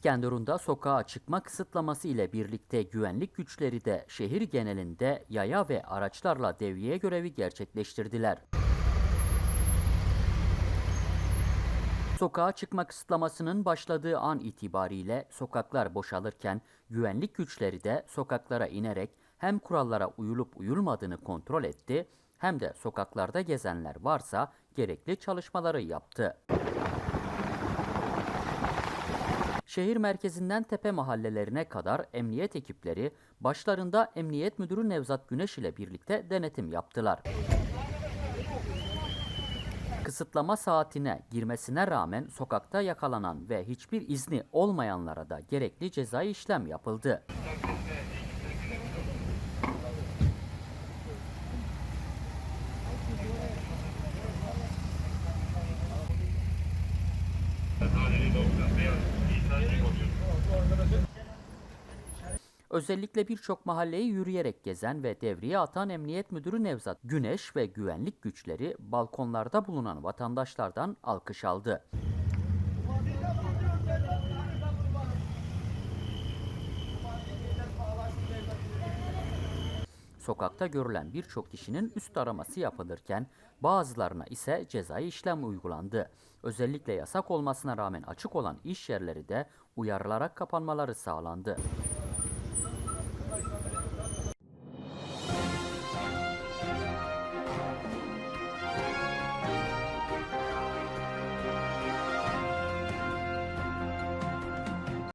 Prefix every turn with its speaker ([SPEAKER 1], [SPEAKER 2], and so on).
[SPEAKER 1] İskenderun'da sokağa çıkma kısıtlaması ile birlikte güvenlik güçleri de şehir genelinde yaya ve araçlarla devriye görevi gerçekleştirdiler. Sokağa çıkma kısıtlamasının başladığı an itibariyle sokaklar boşalırken güvenlik güçleri de sokaklara inerek hem kurallara uyulup uyulmadığını kontrol etti hem de sokaklarda gezenler varsa gerekli çalışmaları yaptı. Şehir merkezinden tepe mahallelerine kadar emniyet ekipleri başlarında Emniyet Müdürü Nevzat Güneş ile birlikte denetim yaptılar. Kısıtlama saatine girmesine rağmen sokakta yakalanan ve hiçbir izni olmayanlara da gerekli cezai işlem yapıldı. Özellikle birçok mahalleyi yürüyerek gezen ve devriye atan Emniyet Müdürü Nevzat Güneş ve güvenlik güçleri balkonlarda bulunan vatandaşlardan alkış aldı. Sokakta görülen birçok kişinin üst araması yapılırken bazılarına ise cezai işlem uygulandı. Özellikle yasak olmasına rağmen açık olan iş yerleri de uyarılarak kapanmaları sağlandı.